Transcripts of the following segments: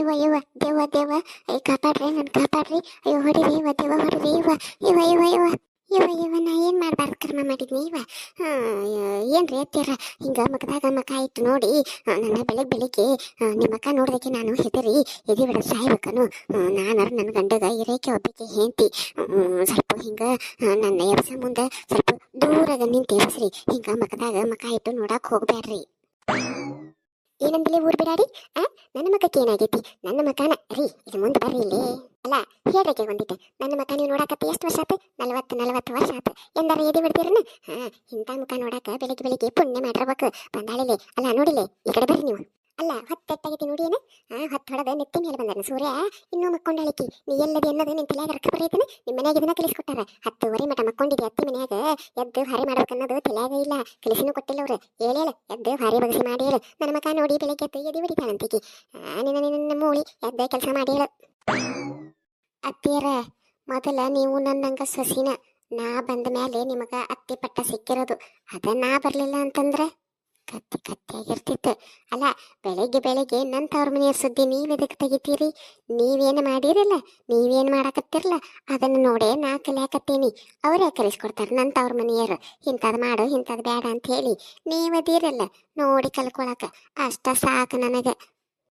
ಇವ ಇವ, ದೇವ ದೇವ. ಐ ಕಾಪಾಡ್ರಿ, ನನ್ ಕಾಪಾಡ್ರಿ. ಅಯ್ಯೋ, ಹೊಡಿರಿ, ಇವ, ದೇವ, ಹೊಡಿರಿ, ಇವ. ಇವ ಇವ ಇವ. ಇವ ಇವ, ನಾ ಏನ್ ಮಾಡ್ಬಾರ್ದು? ಕರ್ಮ ಮಾಡಿದ್ನಿ, ಇವ. ಏನ್ರಿ ಅತ್ತೀರ ಹಿಂಗ ಮಗದಾಗ ಮಕ ಇಟ್ಟು ನೋಡಿ. ನನ್ನ ಬೆಳಗ್ಗೆ ಬೆಳಿಗ್ಗೆ ನಿಮ್ಮ ಅಕ್ಕ ನೋಡ್ದಕ್ಕೆ ನಾನು ಹೆದರಿ, ಎದಿ ಬಿಡ ಸಾಯ್ಬೇಕನು ನಾನು ನನ್ನ ಗಂಡಗ ಇರೇಕೆ ಒಬ್ಬಕ್ಕೆ ಹೆಂತಿ ಸ್ವಲ್ಪ ಹಿಂಗ ನನ್ನ ಎಬ್ಸ ಮುಂದೆ ಸ್ವಲ್ಪ ದೂರದ ನಿಂತು ಎಬ್ಸ್ರಿ. ಹಿಂಗ ಮಕದಾಗ ಮಕ ಇಟ್ಟು ನೋಡಕ್ ಹೋಗ್ಬೇಡ್ರಿ ಏನಂದ್ಲಿ ಊರ್ ಬಿಡಾಡಿ? ಆ? ನನ್ನ ಮಕಕ್ಕೆ ಏನಾಗೈತಿ? ನನ್ನ ಮಕಾನ ರೀ, ಇದು ಮುಂದೆ ಬರ್ರಿ ಇಲ್ಲಿ. ಅಲ್ಲ, ಹೇಳ್ರಕ್ಕೆ ಬಂದಿದ್ದೆ. ನನ್ನ ಮಕ ನೀವು ನೋಡಾಕತ್ತೆ ಎಷ್ಟು ವರ್ಷ ಆತು? ನಲವತ್ತು ನಲವತ್ತು ವರ್ಷ ಆತು. ಎಂದಾರ ಎದೆ ಬಿಡ್ತೀರನ ಹಾ ಇಂಥ ಮುಖ ನೋಡಕ ಬೆಳಿಗ್ಗೆ ಬೆಳಿಗ್ಗೆ ಪುಣ್ಯ ಮಾಡಿರ್ಬೇಕು. ಬಂದಾಳಿಲೆ. ಅಲ್ಲ, ನೋಡಿಲೆ, ಈ ಕಡೆ ಬರ್ರಿ ನೀವು. ಅಲ್ಲ ಹೊತ್ತೆಟ್ಟಾಗೈತಿ ನೋಡಿ ಏನ ಹಾ ಹೊತ್ತು ಹೊಡೆದ ನೆತ್ತಿ ಮೇಲೆ ಬಂದಾನ ಸೂರ್ಯ. ಇನ್ನೂ ಮಕ್ಕೊಂಡಳಿಕಿ ನೀ ಎಲ್ಲದಿ ಅನ್ನೋದು ನಿನ್ನ ತಲೆಯಾಗ ರೊಕ್ಕ ಬರೈತನ ನಿಮ್ಮ ಮನೆಯಾಗ ಇದನ್ನ ಕಲಿಸ್ಕೊಟ್ಟಾರ? ಹತ್ತುವರೆ ಮಠ ಮಕ್ಕೊಂಡಿದ್ದೆ ಅತ್ತಿ ಮನೆಯಾಗ. ಎದ್ದು ಹಾರಿ ಮಾಡ್ಬೇಕನ್ನೋದು ತಲೆಯಾಗ ಇಲ್ಲ. ಕಲಿಸಿನೂ ಕೊಟ್ಟಿಲ್ಲ ಅವ್ರು. ಹೇಳೇಳ ಎದ್ದು ಹಾರಿ ಬಗಸಿ ಮಾಡಿ ನನ್ನ ಮಕ ನೋಡಿ ಬೆಳಗ್ಗೆ ಎದ್ದು ಎದಿ ಬಿಡಿತಾನಂತಿಕಿ ಆ, ನಿನ್ನ ನಿನ್ನ ಮೂಳಿ ಎದ್ದ ಕೆಲಸ ಮಾಡಿ ಹೇಳು. ಅತ್ತಿಯರ, ಮೊದಲ ನೀವು ನನ್ನಂಗ ಸೊಸಿನ. ನಾ ಬಂದ ಮೇಲೆ ನಿಮಗ ಅತ್ತಿ ಪಟ್ಟ ಸಿಕ್ಕಿರೋದು. ಅದ ನಾ ಬರ್ಲಿಲ್ಲ ಅಂತಂದ್ರೆ? ಕತ್ತಿ ಕತ್ತಿಯಾಗಿರ್ತಿತ್ತು ಅಲ್ಲ ಬೆಳಿಗ್ಗೆ ಬೆಳಗ್ಗೆ ನನ್ನ ತವ್ರ ಮನೆಯ ಸುದ್ದಿ ನೀವೆದಕ್ಕೆ ತೆಗಿತೀರಿ ನೀವೇನು ಮಾಡಿರಲ್ಲ ನೀವೇನು ಮಾಡಕತ್ತಿರಲ್ಲ ಅದನ್ನ ನೋಡೇ ನಾ ಕಲಿಯಾಕತ್ತೀನಿ ಅವರೇ ಕಲಿಸ್ಕೊಡ್ತಾರೆ ನನ್ನ ತವ್ರ ಮನೆಯವರು ಇಂಥದ್ದು ಮಾಡು ಇಂಥದ್ದು ಬೇಡ ಅಂತ ಹೇಳಿ ನೀವದಿರಲ್ಲ ನೋಡಿ ಕಲ್ಕೊಳಕ ಅಷ್ಟ ಸಾಕು ನನಗೆ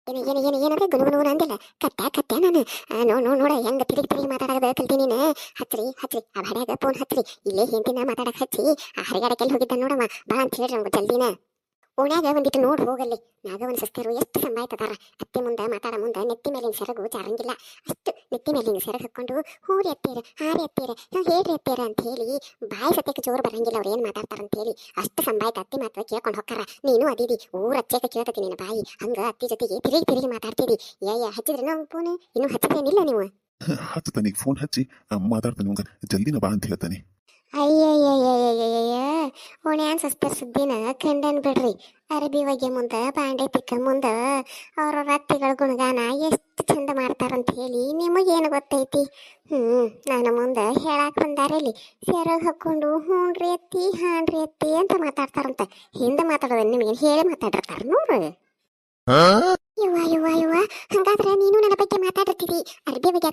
ಏನು ಏನು ಏನು ಏನಂದ್ರೆ ಗುನುಗುನು ಅಂದಿಲ್ಲ ಕತ್ತ ಕತ್ತೆ ನಾನು ನೋ ನೋ ನೋಡ ಹೆಂಗ ತಿರುಗಿ ತಿರುಗಿ ಮಾತಾಡೋದು ಕಲ್ತೀನಿ ನೀನು ಹತ್ರಿ ಹತ್ರಿ ಆ ಭಾಡ್ಯಾಗ ಫೋನ್ ಹಚ್ರಿ ಇಲ್ಲೇ ಹೆಂಡತಿನ ಮಾತಾಡಕ್ಕೆ ಹಚ್ಚಿ ಆ ಹರಿಗಾಡಕ್ಕೆಲ್ಲಿ ಹೋಗಿದ್ದ ನೋಡಮ್ಮ ಬಾ ಅಂತ ಹೇಳ್ರಿ ನಮ್ಗೆ ಜಲ್ದಿನ ಓಣ್ಯಾಗ ಒಂದಿಟ್ಟು ನೋಡಿ ಹೋಗಲ್ಲಿ. ನಾಗವನ ಸಸ್ತರು ಎಷ್ಟು ಸಂಬಾಯ್ತದಾರ ಅತ್ತೆ ಮುಂದೆ, ಮಾತಾಡ ಮುಂದೆ, ನೆತ್ತಿ ಮೇಲಿನ ಸೆರಗು ಜಾರಂಗಿಲ್ಲ. ಅಷ್ಟು ನೆತ್ತಿ ಮೇಲಿನ ಸೆರಗು ಹಾಕೊಂಡು ಹೂರಿ ಎತ್ತೀರ ಹಾರಿ ಎತ್ತೀರ ನಾವು ಹೇಳ್ರಿ ಎತ್ತೀರ ಅಂತ ಹೇಳಿ, ಬಾಯಿ ಸತ್ಯಕ್ಕೆ ಜೋರು ಬರಂಗಿಲ್ಲ ಅವ್ರು ಏನು ಮಾತಾಡ್ತಾರ ಅಂತ ಹೇಳಿ, ಅಷ್ಟು ಸಂಬಾಯ್ತ ಅತ್ತಿ ಮಾತ್ರ ಕೇಳ್ಕೊಂಡು ಹೋಗ್ತಾರ ನೀನು ಅದಿದಿ ಊರ ಅಚ್ಚೇಕ ಕೇಳ್ತತಿ ನಿನ್ನ ಬಾಯಿ. ಹಂಗ ಅತ್ತಿ ಜೊತೆಗೆ ತಿರುಗಿ ತಿರುಗಿ ಮಾತಾಡ್ತೀರಿ ಏಯ ಹಚ್ಚಿದ್ರೆ ಫೋನ್ ಇನ್ನು ಹಚ್ಚಿದ್ರೇನಿಲ್ಲ ನೀವು? ಹಚ್ಚತಾನೆ ಫೋನ್ ಹಚ್ಚಿ ಮಾತಾಡ್ತಾನೆ ಜಲ್ದಿನ ಬಾ ಅಂತ ಹೇಳ್ತಾನೆ. ಓಣ್ಯಾನ್ ಸಸ್ತ ಸುದ್ದಿನ ಕಂಡನ್ ಬಿಡ್ರಿ. ಅರಬಿ ಒಗೆ ಮುಂದ, ಬಾಂಡೆ ತಿಕ್ಕ ಮುಂದ ಅವರ ರತ್ತಿಗಳ ಗುಣಗಾನ ಎಷ್ಟು ಚಂದ ಮಾಡ್ತಾರಂತ ಹೇಳಿ ನಿಮಗೇನು ಗೊತ್ತೈತಿ? ಹ್ಮ್ ನಾನು ಮುಂದೆ ಹೇಳಾಕ್ ಬಂದಾರಲ್ಲಿ ಸೆರಗ್ ಹಾಕೊಂಡು ಹ್ಞೂನ್ರಿ ಎತ್ತಿ ಹಾನ್ರಿ ಎತ್ತಿ ಅಂತ ಮಾತಾಡ್ತಾರಂತ. ಹಿಂದೆ ಮಾತಾಡೋದ ನಿಮಗೆ ಹೇಳಿ ಮಾತಾಡಿರ್ತಾರೆ ನೋಡ್ರಿ.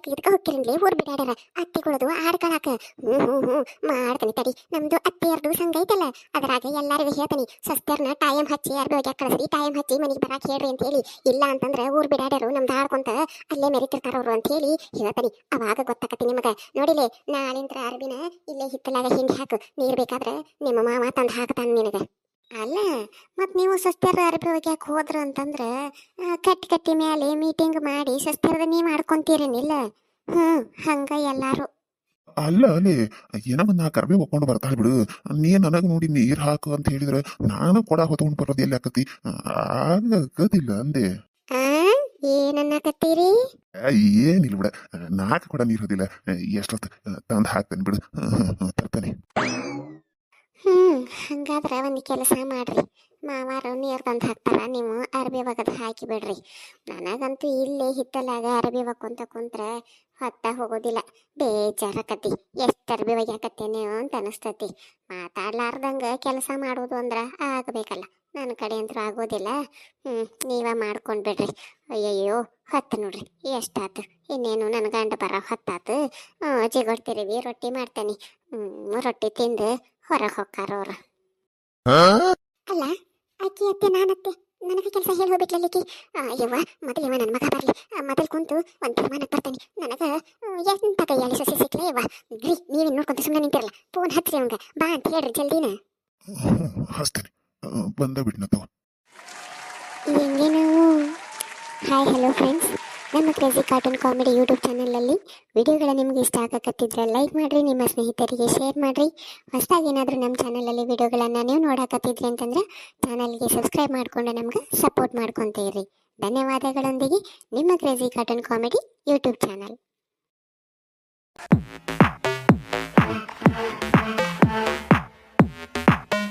ಇದಕ್ಕೆ ಹೋಗ್ತಿರಂದ್ಲೆ? ಊರ್ ಬಿಡಾಡ್ಯಾರ. ಅತ್ತಿಗಳದು ಆಡ್ಕೊಳಕ ಹ್ಮ್ ಹ್ಮ್ ಹ್ಮ್. ಮಾಡ್ತಾನೆ ತಡಿ. ನಮ್ದು ಅತ್ತೆಯರ್ದು ಸಂಘ ಐತಲ್ಲ, ಅದ್ರಾಗ ಎಲ್ಲಾರಿಗೂ ಹೇಳ್ತಾನೆ. ಸಸ್ತರ್ನ ಟೈಮ್ ಹಚ್ಚಿ ಯಾರ್ದು ಹೋಗ್ಯಾಕ ಕಳಿಸ್ರಿ. ಟೈಮ್ ಹಚ್ಚಿ ಮನೆಗೆ ಬರಾಕ್ ಹೇಳ್ರಿ ಅಂತ ಹೇಳಿ. ಇಲ್ಲ ಅಂತಂದ್ರೆ ಊರ್ ಬಿಡಾಡ್ಯಾರು, ನಮ್ದು ಆಡ್ಕೊಂತ ಅಲ್ಲೇ ಮೆರಿತಿರ್ತಾರ ಅವ್ರು ಅಂತ ಹೇಳಿ ಹೇಳ್ತಾನೆ. ಅವಾಗ ಗೊತ್ತಾಕತಿ ನಿಮಗ. ನೋಡಿಲೆ ನಾಳೆ ಅರ್ಬಿನ ಇಲ್ಲೇ ಹಿತ್ತಲಾಗ ಹಿಂಡಿ ಹಾಕು. ನೀರ್ ಬೇಕಾದ್ರೆ ನಿಮ್ಮ ಮಾವ ತಂದು ಹಾಕ್ತಾನೆ ನಿನಗ. ಅಲ್ಲ ಮತ್ತು ನೀವು ಸಸ್ತ್ಯರ ಅರ್ಬಿ ಒಗ್ಯಾಕ ಹೋದ್ರೆ ಅಂತಂದ್ರ ಕಟ್ಟಿ ಕಟ್ಟಿ ಮೇಲೆ ಮೀಟಿಂಗ್ ಮಾಡಿ ಸಸ್ತ್ಯರದ ನೀವು ಮಾಡ್ಕೊಂತೀರೇನಿಲ್ಲ? ಹ್ಮ್ ಹಂಗ ಎಲ್ಲಾರು. ಅಲ್ಲ ಅಲ್ಲೇ ಏನಮ್ಮ ನಾ ಕರ್ಬೆ ಒಕ್ಕೊಂಡು ಬರ್ತಾಳೆ ಬಿಡು. ನೀ ನನಗೆ ನೋಡಿ ನೀರು ಹಾಕು ಅಂತ ಹೇಳಿದ್ರೆ ನಾನು ಕೊಡ ಹೊತ್ಕೊಂಡು ಬರೋದು ಎಲ್ಲಿ ಆಕತಿ? ಆಗದಿಲ್ಲ ಅಂದೆ. ಏನನ್ನಕತ್ತೀರಿ? ಏನಿಲ್ಲ ಬಿಡ. ನಾಲ್ಕು ಕೊಡ ನೀರು ಹೋದಿಲ್ಲ. ಎಷ್ಟೊತ್ತು ತಂದು ಹಾಕ್ತೇನೆ ಬಿಡು. ಹಂಗಾದ್ರ ಒಂದು ಕೆಲಸ ಮಾಡ್ರಿ. ಮಾವಾರು ನೀರು ಬಂದು ಹಾಕ್ತಾರ, ನೀವು ಅರಬಿ ಒಗದ್ ಹಾಕಿ ಬಿಡ್ರಿ. ನನಗಂತೂ ಇಲ್ಲೇ ಹಿತ್ತಲಾಗ ಅರಬಿ ಒಕ್ಕೊಂತ ಕುಂತ್ರೆ ಹೊತ್ತ ಹೋಗೋದಿಲ್ಲ. ಬೇಜಾರಕತಿ ಎಷ್ಟು ಅರಬಿ ಒಗ್ಯಾಕತ್ತೇನೆ ಅಂತ ಅನಿಸ್ತತಿ. ಮಾತಾಡ್ಲಾರ್ದಂಗ ಕೆಲಸ ಮಾಡೋದು ಅಂದ್ರ ಆಗಬೇಕಲ್ಲ. ನನ್ನ ಕಡೆ ಅಂತೂ ಆಗೋದಿಲ್ಲ. ಹ್ಞೂ ನೀವ ಮಾಡ್ಕೊಂಡು ಬಿಡ್ರಿ. ಅಯ್ಯಯ್ಯೋ, ಹೊತ್ತು ನೋಡ್ರಿ. ಎಷ್ಟಾತು? ಇನ್ನೇನು ನನ್ನ ಗಂಡ ಬರೋ ಹೊತ್ತಾತು? ಹ್ಮ್, ಜಿಗೊಡ್ತಿರಿವಿ, ರೊಟ್ಟಿ ಮಾಡ್ತೇನೆ. ಹ್ಞೂ ರೊಟ್ಟಿ ತಿಂದು ಹೊರಗೆ ಹೊಕ್ಕಾರ ಅವ್ರು. ಅಲ್ಲ ಅಕ್ಕಿ ಅತ್ತೆ ನಾನತ್ತೆ. ನನಗೆ ಕೆಲಸ ಹೇಳಿ ಹೋಗ್ಬಿಟ್ಲಲ್ಲಿಕ್ಕಿ ಯವ್ವ ಮೊದಲು ಯವ್ವ ನನ್ನ ಮಗ ಬರಲಿ. ಮೊದಲು ಕುಂತು ಒಂದು ತೀರ್ಮಾನಕ್ಕೆ ಬರ್ತಾನೆ. ನನಗೆ ಎಂತ ಕೈಯಲ್ಲಿ ಸೊಸೆ ಸಿಕ್ಲೆ ಯವ್ವ? ಗ್ರಿ ನೀವೇನು ನೋಡ್ಕೊಂತ ಸುಮ್ಮನೆ ನಿಂತಿರಲ್ಲ ಫೋನ್ ಹಚ್ರಿ ಅವಂಗ. ಬಾ ಅಂತ ಹೇಳ್ರಿ ಜಲ್ದಿನ. ಹಚ್ತೇನೆ. ಬಂದ ಬಿಡ್ನ ತಗೋ. ಹೆಂಗೇನು ಹಾಯ್ ಹಲೋ ಫ್ರೆಂಡ್ಸ್ ನಮ್ಮ ಕ್ರೇಜಿ ಕಾರ್ಟೂನ್ ಕಾಮಿಡಿ ಯೂಟ್ಯೂಬ್ ಚಾನಲಲ್ಲಿ ವಿಡಿಯೋಗಳು ನಿಮ್ಗೆ ಇಷ್ಟ ಆಗಕತ್ತಿದ್ರೆ ಲೈಕ್ ಮಾಡಿರಿ, ನಿಮ್ಮ ಸ್ನೇಹಿತರಿಗೆ ಶೇರ್ ಮಾಡಿರಿ. ಹೊಸದಾಗಿ ಏನಾದರೂ ನಮ್ಮ ಚಾನಲಲ್ಲಿ ವಿಡಿಯೋಗಳನ್ನು ನೀವು ನೋಡಕತ್ತಿದ್ರಿ ಅಂತಂದ್ರೆ ಚಾನಲ್ಗೆ ಸಬ್ಸ್ಕ್ರೈಬ್ ಮಾಡಿಕೊಂಡು ನಮ್ಗೆ ಸಪೋರ್ಟ್ ಮಾಡ್ಕೊತೀರಿ. ಧನ್ಯವಾದಗಳೊಂದಿಗೆ ನಿಮ್ಮ crazy cartoon comedy YouTube channel.